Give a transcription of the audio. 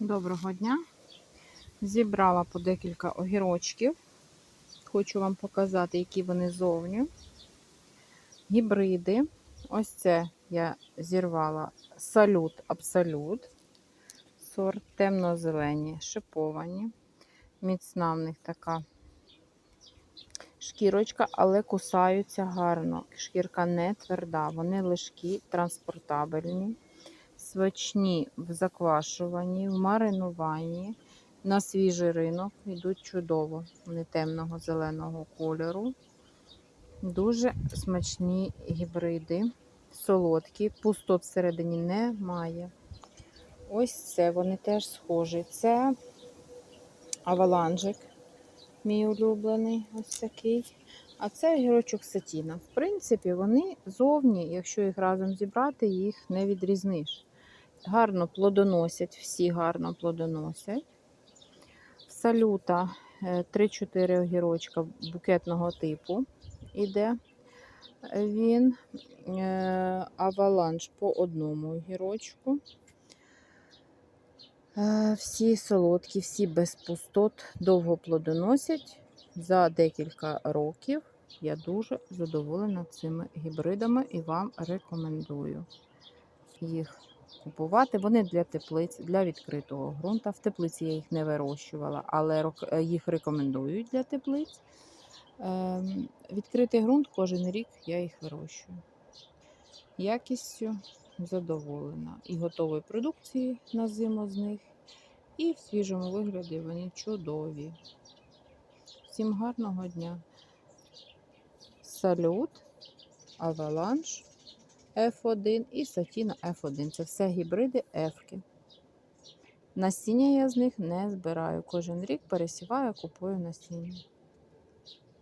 Доброго дня. Зібрала по декілька огірочків. Хочу вам показати, які вони зовні. Гібриди. Ось це я зірвала салют абсолют. Сорт темно-зелені, шиповані. Міцна в них така шкірочка, але кусаються гарно. Шкірка не тверда, вони лежкі, транспортабельні свечні в заквашуванні, в маринуванні. На свіжий ринок йдуть чудово. Вони темного зеленого кольору. Дуже смачні гібриди, солодкі, пустот всередині немає. Ось це вони теж схожі. Це аваланжик, мій улюблений, ось такий. А це огірочок сатіна. В принципі, вони зовні, якщо їх разом зібрати, їх не відрізниш. Гарно плодоносять, всі гарно плодоносять. Салюта 3-4 огірочка букетного типу іде. Він е, аваланж по одному огірочку. Е, Всі солодкі, всі без пустот, довго плодоносять за декілька років. Я дуже задоволена цими гібридами і вам рекомендую їх купувати. Вони для теплиць, для відкритого ґрунта. В теплиці я їх не вирощувала, але е, їх рекомендують для теплиць. Ем, Відкритий ґрунт кожен рік я їх вирощую. Якістю задоволена. І готової продукції на зиму з них, і в свіжому вигляді вони чудові. Всім гарного дня! Салют, Аваланж. F1 і Сатіна F1. Це все гібриди F-ки. Насіння я з них не збираю. Кожен рік пересіваю, купую насіння.